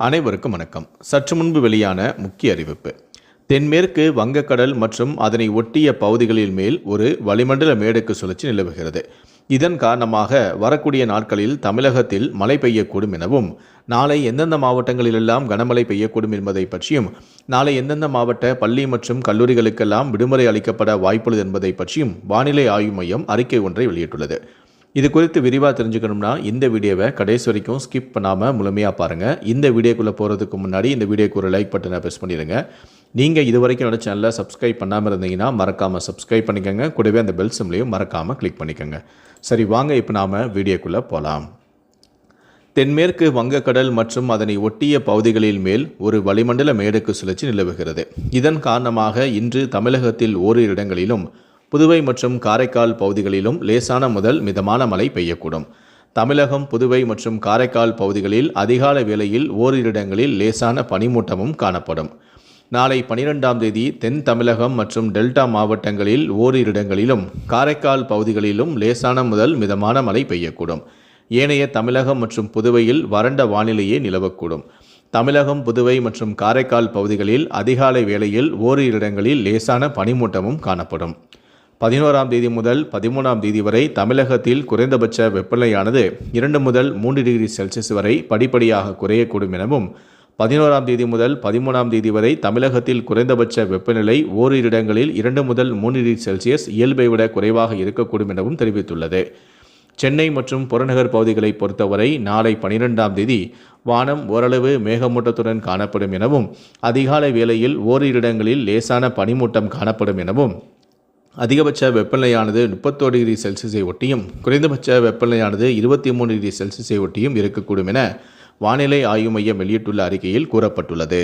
அனைவருக்கும் வணக்கம். சற்று முன்பு வெளியான முக்கிய அறிவிப்பு. தென்மேற்கு வங்கக்கடல் மற்றும் அதனை ஒட்டிய பகுதிகளில் மேல் ஒரு வளிமண்டல மேடுக்கு சுழற்சி நிலவுகிறது. இதன் காரணமாக வரக்கூடிய நாட்களில் தமிழகத்தில் மழை பெய்யக்கூடும் எனவும் நாளை எந்தெந்த மாவட்டங்களிலெல்லாம் கனமழை பெய்யக்கூடும் என்பதை பற்றியும் நாளை எந்தெந்த மாவட்ட பள்ளி மற்றும் கல்லூரிகளுக்கெல்லாம் விடுமுறை அளிக்கப்பட வாய்ப்புள்ளது என்பதை பற்றியும் வானிலை ஆய்வு மையம் அறிக்கை ஒன்றை வெளியிட்டுள்ளது. இது குறித்து விரிவாக தெரிஞ்சுக்கணும்னா இந்த வீடியோவை கடைசி வரைக்கும் ஸ்கிப் பண்ணாமல் முழுமையாக பாருங்கள் இந்த வீடியோக்குள்ளே போகிறதுக்கு முன்னாடி இந்த வீடியோக்கு ஒரு லைக் பட்டனை ப்ரெஸ் பண்ணிடுங்க. நீங்கள் இது வரைக்கும் என்னோட சேனலில் சப்ஸ்கிரைப் பண்ணாமல் இருந்தீங்கன்னா மறக்காமல் சப்ஸ்கிரைப் பண்ணிக்கோங்க. கூடவே அந்த பெல் சிம்லையும் மறக்காமல் கிளிக் பண்ணிக்கோங்க. சரி வாங்க இப்போ நாம் வீடியோக்குள்ளே போகலாம் தென்மேற்கு வங்கக்கடல் மற்றும் அதனை ஒட்டிய பகுதிகளில் மேல் ஒரு வளிமண்டல மேடுக்கு சுழற்சி நிலவுகிறது. இதன் காரணமாக இன்று தமிழகத்தில் ஓரிரு இடங்களிலும் புதுவை மற்றும் காரைக்கால் பகுதிகளிலும் லேசான முதல் மிதமான மழை பெய்யக்கூடும். தமிழகம் புதுவை மற்றும் காரைக்கால் பகுதிகளில் அதிகாலை வேளையில் ஓரிரு இடங்களில் லேசான பனிமூட்டமும் காணப்படும். நாளை பனிரெண்டாம் தேதி தென் தமிழகம் மற்றும் டெல்டா மாவட்டங்களில் ஓரிரு இடங்களிலும் காரைக்கால் பகுதிகளிலும் லேசான முதல் மிதமான மழை பெய்யக்கூடும். ஏனைய தமிழகம் மற்றும் புதுவையில் வறண்ட வானிலையே நிலவக்கூடும். தமிழகம் புதுவை மற்றும் காரைக்கால் பகுதிகளில் அதிகாலை வேளையில் ஓரிரு இடங்களில் லேசான பனிமூட்டமும் காணப்படும். பதினோராம் தேதி முதல் பதிமூணாம் தேதி வரை தமிழகத்தில் குறைந்தபட்ச வெப்பநிலையானது இரண்டு முதல் மூன்று டிகிரி செல்சியஸ் வரை படிப்படியாக குறையக்கூடும் எனவும் பதினோராம் தேதி முதல் பதிமூணாம் தேதி வரை தமிழகத்தில் குறைந்தபட்ச வெப்பநிலை ஓரிரு இடங்களில் இரண்டு முதல் மூன்று டிகிரி செல்சியஸ் இயல்பை விட குறைவாக இருக்கக்கூடும் எனவும் தெரிவித்துள்ளது. சென்னை மற்றும் புறநகர் பகுதிகளை பொறுத்தவரை நாளை பனிரெண்டாம் தேதி வானம் ஓரளவு மேகமூட்டத்துடன் காணப்படும் எனவும் அதிகாலை வேளையில் ஓரிரு இடங்களில் லேசான பனிமூட்டம் காணப்படும் எனவும் அதிகபட்ச வெப்பநிலையானது முப்பத்தோரு டிகிரி செல்சியஸை ஒட்டியும் குறைந்தபட்ச வெப்பநிலையானது இருபத்தி மூணு டிகிரி செல்சியஸை ஒட்டியும் இருக்கக்கூடும் என வானிலை ஆய்வு மையம் வெளியிட்டுள்ள அறிக்கையில் கூறப்பட்டுள்ளது.